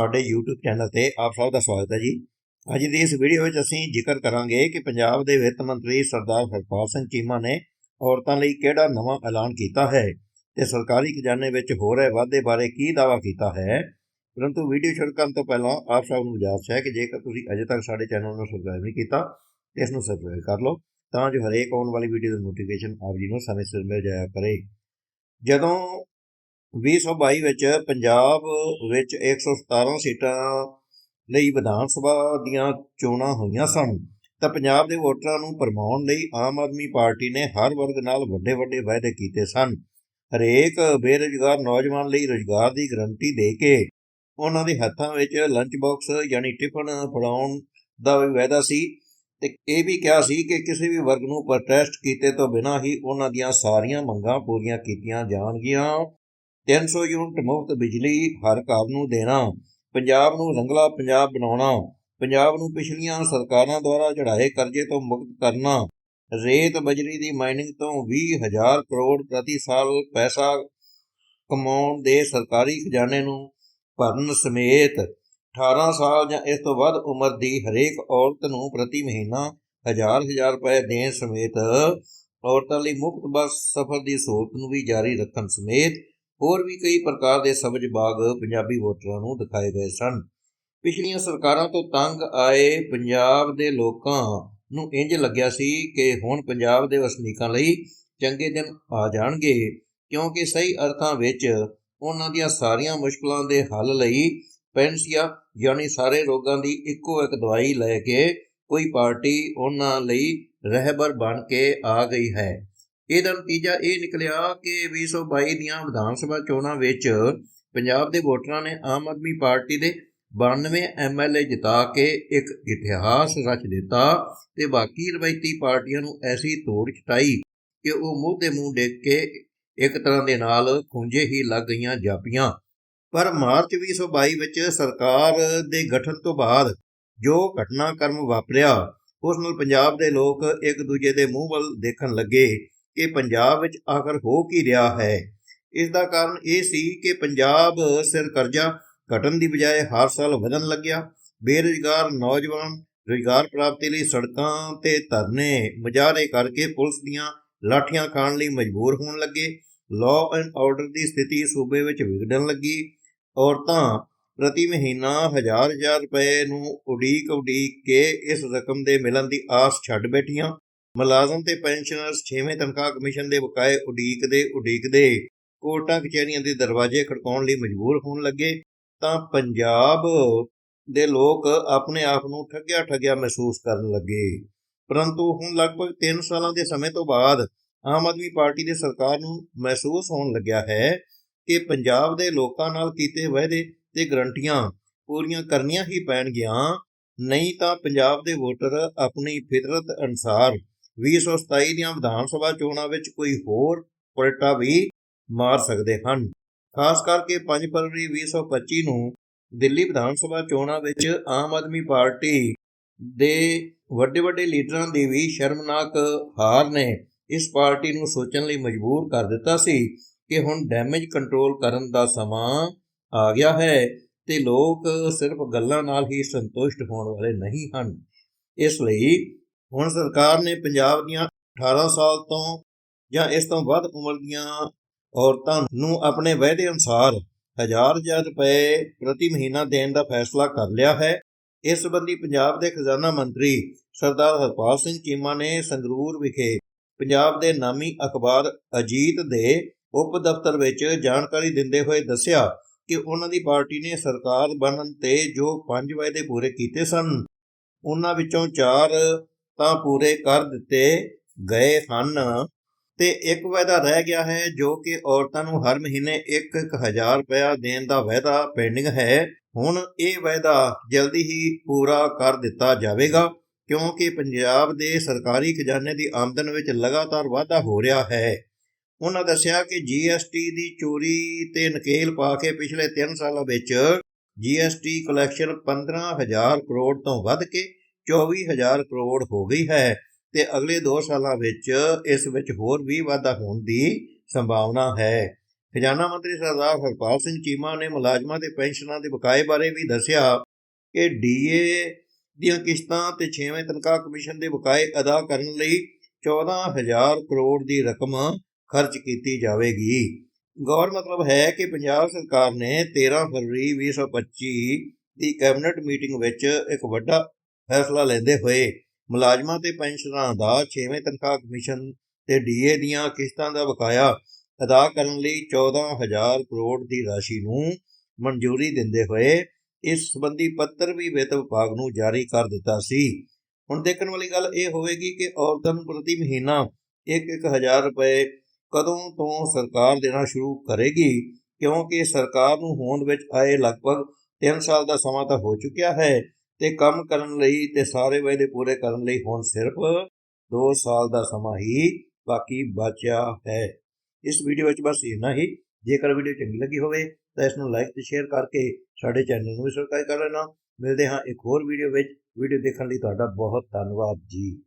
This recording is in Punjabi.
ਸਾਡੇ YouTube ਚੈਨਲ ਤੇ ਆਪ ਸਭ ਦਾ ਸਵਾਗਤ ਹੈ ਜੀ। ਅੱਜ ਦੀ ਇਸ ਵੀਡੀਓ ਵਿੱਚ ਅਸੀਂ ਜ਼ਿਕਰ ਕਰਾਂਗੇ ਕਿ ਪੰਜਾਬ ਦੇ ਵਿੱਤ ਮੰਤਰੀ ਸਰਦਾਰ ਹਰਪਾਲ ਸਿੰਘ ਚੀਮਾ ਨੇ ਔਰਤਾਂ ਲਈ ਕਿਹੜਾ ਨਵਾਂ ਐਲਾਨ ਕੀਤਾ ਹੈ ਤੇ ਸਰਕਾਰੀ ਖਜ਼ਾਨੇ ਵਿੱਚ ਹੋ ਰਹੇ ਵਾਧੇ ਬਾਰੇ ਕੀ ਦਾਅਵਾ ਕੀਤਾ ਹੈ। ਪਰੰਤੂ ਵੀਡੀਓ ਸ਼ੁਰੂ ਕਰਨ ਤੋਂ ਪਹਿਲਾਂ ਆਪ ਸਭ ਨੂੰ ਗੁਜ਼ਾਰਸ਼ ਹੈ ਕਿ ਜੇਕਰ ਤੁਸੀਂ ਅਜੇ ਤੱਕ ਸਾਡੇ ਚੈਨਲ ਨੂੰ ਸਬਸਕ੍ਰਾਈਬ ਨਹੀਂ ਕੀਤਾ, ਤੇ ਇਸ ਨੂੰ ਸਬਸਕ੍ਰਾਈਬ ਕਰ ਲਓ ਤਾਂ ਜੋ ਹਰੇਕ ਆਉਣ ਵਾਲੀ ਵੀਡੀਓ ਦੀ ਨੋਟੀਫਿਕੇਸ਼ਨ ਆਪ ਜੀ ਨੂੰ ਸਮੇਂ ਸਿਰ ਮਿਲ ਜਾਇਆ ਕਰੇ। ਜਦੋਂ 2022 ਵਿੱਚ ਪੰਜਾਬ ਵਿੱਚ 117 ਸੀਟਾਂ ਲਈ ਵਿਧਾਨ ਸਭਾ ਦੀਆਂ ਚੋਣਾਂ ਹੋਈਆਂ ਸਨ। ਤਾਂ ਪੰਜਾਬ ਦੇ ਵੋਟਰਾਂ ਨੂੰ ਭਰਮਾਉਣ ਲਈ ਆਮ ਆਦਮੀ ਪਾਰਟੀ ਨੇ ਹਰ ਵਰਗ ਨਾਲ ਵੱਡੇ ਵੱਡੇ ਵਾਅਦੇ ਕੀਤੇ ਸਨ। ਹਰੇਕ ਬੇਰੁਜ਼ਗਾਰ ਨੌਜਵਾਨ ਲਈ ਰੁਜ਼ਗਾਰ ਦੀ ਗਰੰਟੀ ਦੇ ਕੇ ਉਹਨਾਂ ਦੇ ਹੱਥਾਂ ਵਿੱਚ ਲੰਚ ਬਾਕਸ ਯਾਨੀ ਟਿਫਨ ਫੜਾਉਣ ਦਾ ਵੀ ਵਾਅਦਾ ਸੀ ਤੇ ਇਹ ਵੀ ਕਿਹਾ ਸੀ ਕਿ ਕਿਸੇ ਵੀ ਵਰਗ ਨੂੰ ਪ੍ਰੋਟੈਸਟ ਕੀਤੇ ਤੋਂ ਬਿਨਾਂ ਹੀ ਉਹਨਾਂ ਦੀਆਂ ਸਾਰੀਆਂ ਮੰਗਾਂ ਪੂਰੀਆਂ ਕੀਤੀਆਂ ਜਾਣਗੀਆਂ। 300 ਯੂਨਿਟ ਮੁਫਤ ਬਿਜਲੀ ਹਰ ਘਰ ਨੂੰ ਦੇਣਾ, ਪੰਜਾਬ ਨੂੰ ਰੰਗਲਾ ਪੰਜਾਬ ਬਣਾਉਣਾ, ਪੰਜਾਬ ਨੂੰ ਪਿਛਲੀਆਂ ਸਰਕਾਰਾਂ ਦੁਆਰਾ ਚੜਾਏ ਕਰਜ਼ੇ ਤੋਂ ਮੁਕਤ ਕਰਨਾ, ਰੇਤ ਬਜਰੀ ਦੀ ਮਾਈਨਿੰਗ ਤੋਂ 20000 ਕਰੋੜ ਪ੍ਰਤੀ ਸਾਲ ਪੈਸਾ ਕਮਾਉਣ ਦੇ ਸਰਕਾਰੀ ਖਜ਼ਾਨੇ ਨੂੰ ਭਰਨ ਸਮੇਤ 18 ਸਾਲ ਜਾਂ ਇਸ ਤੋਂ ਵੱਧ ਉਮਰ ਦੀ ਹਰੇਕ ਔਰਤ ਨੂੰ ਪ੍ਰਤੀ ਮਹੀਨਾ ਹਜ਼ਾਰ ਹਜ਼ਾਰ ਰੁਪਏ ਦੇਣ ਸਮੇਤ ਔਰਤਾਂ ਲਈ ਮੁਫਤ ਬੱਸ ਸਫ਼ਰ ਦੀ ਸਹੂਲਤ ਨੂੰ ਵੀ ਜਾਰੀ ਰੱਖਣ ਸਮੇਤ ਹੋਰ ਵੀ ਕਈ ਪ੍ਰਕਾਰ ਦੇ ਸਬਜ਼ ਬਾਗ ਪੰਜਾਬੀ ਵੋਟਰਾਂ ਨੂੰ ਦਿਖਾਏ ਗਏ ਸਨ। ਪਿਛਲੀਆਂ ਸਰਕਾਰਾਂ ਤੋਂ ਤੰਗ ਆਏ ਪੰਜਾਬ ਦੇ ਲੋਕਾਂ ਨੂੰ ਇੰਜ ਲੱਗਿਆ ਸੀ ਕਿ ਹੁਣ ਪੰਜਾਬ ਦੇ ਵਸਨੀਕਾਂ ਲਈ ਚੰਗੇ ਦਿਨ ਆ ਜਾਣਗੇ, ਕਿਉਂਕਿ ਸਹੀ ਅਰਥਾਂ ਵਿੱਚ ਉਹਨਾਂ ਦੀਆਂ ਸਾਰੀਆਂ ਮੁਸ਼ਕਲਾਂ ਦੇ ਹੱਲ ਲਈ ਪੈਨਸੀਆ ਯਾਨੀ ਸਾਰੇ ਰੋਗਾਂ ਦੀ ਇੱਕੋ ਇੱਕ ਦਵਾਈ ਲੈ ਕੇ ਕੋਈ ਪਾਰਟੀ ਉਹਨਾਂ ਲਈ ਰਹਿਬਰ ਬਣ ਕੇ ਆ ਗਈ ਹੈ। ਇਹਦਾ ਨਤੀਜਾ ਇਹ ਨਿਕਲਿਆ ਕਿ 2022 ਦੀਆਂ ਵਿਧਾਨ ਸਭਾ ਚੋਣਾਂ ਵਿੱਚ ਪੰਜਾਬ ਦੇ ਵੋਟਰਾਂ ਨੇ ਆਮ ਆਦਮੀ ਪਾਰਟੀ ਦੇ 92 ਐਮਐਲਏ ਜਿਤਾ ਕੇ ਇੱਕ ਇਤਿਹਾਸ ਰਚ ਦਿੱਤਾ ਤੇ ਬਾਕੀ ਰਵਾਇਤੀ ਪਾਰਟੀਆਂ ਨੂੰ ਐਸੀ ਤੋੜ ਚਟਾਈ ਕਿ ਉਹ ਮੂੰਹ 'ਤੇ ਮੂੰਹ ਡੇਕ ਕੇ ਇੱਕ ਤਰ੍ਹਾਂ ਦੇ ਨਾਲ ਖੁੰਝੇ ਹੀ ਲੱਗ ਗਈਆਂ ਜਾਪੀਆਂ। ਪਰ ਮਾਰਚ 2022 ਵਿੱਚ ਸਰਕਾਰ ਦੇ ਗਠਨ ਤੋਂ ਬਾਅਦ ਜੋ ਘਟਨਾਕ੍ਰਮ ਵਾਪਰਿਆ, ਉਸ ਨਾਲ ਪੰਜਾਬ ਦੇ ਲੋਕ ਇੱਕ ਦੂਜੇ ਦੇ ਮੂੰਹ ਵੱਲ ਦੇਖਣ ਲੱਗੇ। ਕਿ ਪੰਜਾਬ ਵਿੱਚ ਆਖਰ ਹੋ ਕੀ ਰਿਹਾ ਹੈ? ਇਸ ਦਾ ਕਾਰਨ ਇਹ ਸੀ ਕਿ ਪੰਜਾਬ ਸਿਰ ਕਰਜ਼ਾ ਘਟਣ ਦੀ ਬਜਾਏ ਹਰ ਸਾਲ ਵਧਣ ਲੱਗਿਆ। ਬੇਰੁਜ਼ਗਾਰ ਨੌਜਵਾਨ ਰੁਜ਼ਗਾਰ ਪ੍ਰਾਪਤੀ ਲਈ ਸੜਕਾਂ ਤੇ ਧਰਨੇ ਮੁਜ਼ਾਹਰੇ ਕਰਕੇ ਪੁਲਿਸ ਦੀਆਂ ਲਾਠੀਆਂ ਖਾਣ ਲਈ ਮਜਬੂਰ ਹੋਣ ਲੱਗੇ। ਲਾਅ ਐਂਡ ਆਰਡਰ ਦੀ ਸਥਿਤੀ ਸੂਬੇ ਵਿੱਚ ਵਿਗੜਨ ਲੱਗੀ। ਔਰਤਾਂ ਪ੍ਰਤੀ ਮਹੀਨਾ ਹਜ਼ਾਰ ਹਜ਼ਾਰ ਰੁਪਏ ਨੂੰ ਉਡੀਕ ਉਡੀਕ ਕੇ ਇਸ ਰਕਮ ਦੇ ਮਿਲਣ ਦੀ ਆਸ ਛੱਡ ਬੈਠੀਆਂ। ਮੁਲਾਜ਼ਮ ਤੇ ਪੈਨਸ਼ਨਰਸ 6ਵੇਂ ਤਨਖਾਹ ਕਮਿਸ਼ਨ ਦੇ ਬਕਾਏ ਉਡੀਕਦੇ ਉਡੀਕਦੇ ਕੋਰਟਾਂ, ਕਚਹਿਰੀਆਂ ਦੇ ਦਰਵਾਜ਼ੇ ਖੜਕਾਉਣ ਲਈ ਮਜਬੂਰ ਹੋਣ ਲੱਗੇ ਤਾਂ ਪੰਜਾਬ ਦੇ ਲੋਕ ਆਪਣੇ ਆਪ ਨੂੰ ਠੱਗਿਆ ਠੱਗਿਆ ਮਹਿਸੂਸ ਕਰਨ ਲੱਗੇ। ਪਰੰਤੂ ਹੁਣ ਲਗਭਗ 3 ਸਾਲਾਂ ਦੇ ਸਮੇਂ ਤੋਂ ਬਾਅਦ ਆਮ ਆਦਮੀ ਪਾਰਟੀ ਦੀ ਸਰਕਾਰ ਨੂੰ ਮਹਿਸੂਸ ਹੋਣ ਲੱਗਿਆ ਹੈ ਕਿ ਪੰਜਾਬ ਦੇ ਲੋਕਾਂ ਨਾਲ ਕੀਤੇ ਵਾਅਦੇ ਤੇ ਗਰੰਟੀਆਂ ਪੂਰੀਆਂ ਕਰਨੀਆਂ ਹੀ ਪੈਣਗੀਆਂ, ਨਹੀਂ ਤਾਂ ਪੰਜਾਬ ਦੇ ਵੋਟਰ ਆਪਣੀ ਫਿਤਰਤ ਅਨੁਸਾਰ 2027 ਦੀਆਂ ਵਿਧਾਨ ਸਭਾ ਚੋਣਾਂ ਵਿੱਚ ਕੋਈ ਹੋਰ ਪਲਟਾ ਵੀ ਮਾਰ ਸਕਦੇ ਹਨ। ਖਾਸ ਕਰਕੇ 5 ਫਰਵਰੀ 2025 ਨੂੰ ਦਿੱਲੀ ਵਿਧਾਨ ਸਭਾ ਚੋਣਾਂ ਵਿੱਚ ਆਮ ਆਦਮੀ ਪਾਰਟੀ ਦੇ ਵੱਡੇ ਵੱਡੇ ਲੀਡਰਾਂ ਦੀ ਵੀ ਸ਼ਰਮਨਾਕ ਹਾਰ ਨੇ ਇਸ ਪਾਰਟੀ ਨੂੰ ਸੋਚਣ ਲਈ ਮਜਬੂਰ ਕਰ ਦਿੱਤਾ ਸੀ ਕਿ ਹੁਣ ਡੈਮੇਜ ਕੰਟਰੋਲ ਕਰਨ ਦਾ ਸਮਾਂ ਆ ਗਿਆ ਹੈ ਤੇ ਲੋਕ ਸਿਰਫ ਗੱਲਾਂ ਨਾਲ ਹੀ ਸੰਤੁਸ਼ਟ ਹੋਣ ਵਾਲੇ ਨਹੀਂ ਹਨ। ਇਸ ਲਈ ਹੁਣ ਸਰਕਾਰ ਨੇ ਪੰਜਾਬ ਦੀਆਂ 18 ਸਾਲ ਤੋਂ ਜਾਂ ਇਸ ਤੋਂ ਵੱਧ ਉਮਰ ਦੀਆਂ ਔਰਤਾਂ ਨੂੰ ਆਪਣੇ ਵਾਅਦੇ ਅਨੁਸਾਰ ਹਜ਼ਾਰ ਹਜ਼ਾਰ ਰੁਪਏ ਪ੍ਰਤੀ ਮਹੀਨਾ ਦੇਣ ਦਾ ਫੈਸਲਾ ਕਰ ਲਿਆ ਹੈ। ਇਸ ਸੰਬੰਧੀ ਪੰਜਾਬ ਦੇ ਖਜ਼ਾਨਾ ਮੰਤਰੀ ਸਰਦਾਰ ਹਰਪਾਲ ਸਿੰਘ ਚੀਮਾ ਨੇ ਸੰਗਰੂਰ ਵਿਖੇ ਪੰਜਾਬ ਦੇ ਨਾਮੀ ਅਖਬਾਰ ਅਜੀਤ ਦੇ ਉਪ ਦਫ਼ਤਰ ਵਿੱਚ ਜਾਣਕਾਰੀ ਦਿੰਦੇ ਹੋਏ ਦੱਸਿਆ ਕਿ ਉਹਨਾਂ ਦੀ ਪਾਰਟੀ ਨੇ ਸਰਕਾਰ ਬਣਨ ਤੇ ਜੋ ਪੰਜ ਵਾਅਦੇ ਪੂਰੇ ਕੀਤੇ ਸਨ, ਉਹਨਾਂ ਵਿੱਚੋਂ ਚਾਰ ਤਾਂ ਪੂਰੇ ਕਰ ਦਿੱਤੇ ਗਏ ਹਨ। ਤੇ ਇੱਕ ਵਾਅਦਾ ਰਹਿ ਗਿਆ ਹੈ, ਜੋ ਕਿ ਔਰਤਾਂ ਨੂੰ ਹਰ ਮਹੀਨੇ 1-1000 ਰੁਪਇਆ ਦੇਣ ਦਾ ਵਾਅਦਾ ਪੈਂਡਿੰਗ ਹੈ। ਹੁਣ ਇਹ ਵਾਅਦਾ ਜਲਦੀ ਹੀ ਪੂਰਾ ਕਰ ਦਿੱਤਾ ਜਾਵੇਗਾ, ਕਿਉਂਕਿ ਪੰਜਾਬ ਦੇ ਸਰਕਾਰੀ ਖਜ਼ਾਨੇ ਦੀ ਆਮਦਨ ਵਿੱਚ ਲਗਾਤਾਰ ਵਾਧਾ ਹੋ ਰਿਹਾ ਹੈ। ਉਹਨਾਂ ਦੱਸਿਆ ਕਿ ਜੀਐਸਟੀ ਦੀ ਚੋਰੀ ਤੇ ਨਕੇਲ ਪਾ ਕੇ ਪਿਛਲੇ 3 ਸਾਲਾਂ ਵਿੱਚ ਜੀਐਸਟੀ ਕਲੈਕਸ਼ਨ 15000 ਕਰੋੜ ਤੋਂ ਵੱਧ ਕੇ 24000 ਕਰੋੜ ਹੋ ਗਈ ਹੈ ਤੇ ਅਗਲੇ 2 ਸਾਲਾਂ ਵਿੱਚ ਇਸ ਵਿੱਚ ਹੋਰ ਵੀ ਵਾਧਾ ਹੋਣ ਦੀ ਸੰਭਾਵਨਾ ਹੈ। ਖਜ਼ਾਨਾ ਮੰਤਰੀ ਸਰਦਾਰ ਹਰਪਾਲ ਸਿੰਘ ਚੀਮਾ ਨੇ ਮੁਲਾਜ਼ਮਾਂ ਦੇ ਪੈਨਸ਼ਨਾਂ ਦੇ ਬਕਾਏ ਬਾਰੇ ਵੀ ਦੱਸਿਆ ਕਿ ਡੀਏ ਦੀਆਂ ਕਿਸ਼ਤਾਂ ਤੇ 6ਵੇਂ ਤਨਖਾਹ ਕਮਿਸ਼ਨ ਦੇ ਬਕਾਏ ਅਦਾ ਕਰਨ ਲਈ 14000 ਕਰੋੜ ਦੀ ਰਕਮ ਖਰਚ ਕੀਤੀ ਜਾਵੇਗੀ। ਗੌਰ ਮਤਲਬ ਹੈ ਕਿ ਪੰਜਾਬ ਸਰਕਾਰ ਨੇ 13 ਫਰਵਰੀ 2025 ਦੀ ਕੈਬਨਿਟ ਮੀਟਿੰਗ ਵਿੱਚ ਇੱਕ ਵੱਡਾ ਫੈਸਲਾ ਲੈਂਦੇ ਹੋਏ ਮੁਲਾਜ਼ਮਾਂ ਤੇ ਪੈਨਸ਼ਨਰਾਂ ਦਾ 6ਵੇਂ ਤਨਖਾਹ ਕਮਿਸ਼ਨ ਤੇ ਡੀਏ ਦੀਆਂ ਕਿਸ਼ਤਾਂ ਦਾ ਬਕਾਇਆ ਅਦਾ ਕਰਨ ਲਈ 14000 ਕਰੋੜ ਦੀ ਰਾਸ਼ੀ ਨੂੰ ਮਨਜ਼ੂਰੀ ਦਿੰਦੇ ਹੋਏ ਇਸ ਸੰਬੰਧੀ ਪੱਤਰ ਵੀ ਵਿੱਤ ਵਿਭਾਗ ਨੂੰ ਜਾਰੀ ਕਰ ਦਿੱਤਾ ਸੀ। ਹੁਣ ਦੇਖਣ ਵਾਲੀ ਗੱਲ ਇਹ ਹੋਵੇਗੀ ਕਿ ਔਰਤਾਂ ਨੂੰ ਪ੍ਰਤੀ ਮਹੀਨਾ 1-1000 ਰੁਪਏ ਕਦੋਂ ਤੋਂ ਸਰਕਾਰ ਦੇਣਾ ਸ਼ੁਰੂ ਕਰੇਗੀ, ਕਿਉਂਕਿ ਸਰਕਾਰ ਨੂੰ ਹੋਂਦ ਵਿੱਚ ਆਏ ਲਗਭਗ 3 ਸਾਲ ਦਾ ਸਮਾਂ ਤਾਂ ਹੋ ਚੁੱਕਿਆ ਹੈ। ਤੇ ਕੰਮ ਕਰਨ ਲਈ ਤੇ ਸਾਰੇ ਵਾਅਦੇ ਪੂਰੇ ਕਰਨ ਲਈ ਹੁਣ ਸਿਰਫ 2 ਸਾਲ ਦਾ ਸਮਾਂ ਹੀ ਬਾਕੀ ਬਚਿਆ ਹੈ। ਇਸ ਵੀਡੀਓ ਵਿੱਚ ਬਸ ਇੰਨਾ ਹੀ। ਜੇਕਰ ਵੀਡੀਓ ਚੰਗੀ ਲੱਗੀ ਹੋਵੇ ਤਾਂ ਇਸ ਨੂੰ ਲਾਈਕ ਤੇ ਸ਼ੇਅਰ ਕਰਕੇ ਸਾਡੇ ਚੈਨਲ ਨੂੰ ਵੀ ਸਬਸਕ੍ਰਾਈਬ ਕਰ ਲੈਣਾ। ਮਿਲਦੇ ਹਾਂ ਇੱਕ ਹੋਰ ਵੀਡੀਓ ਵਿੱਚ। ਵੀਡੀਓ ਦੇਖਣ ਲਈ ਤੁਹਾਡਾ ਬਹੁਤ ਧੰਨਵਾਦ ਜੀ।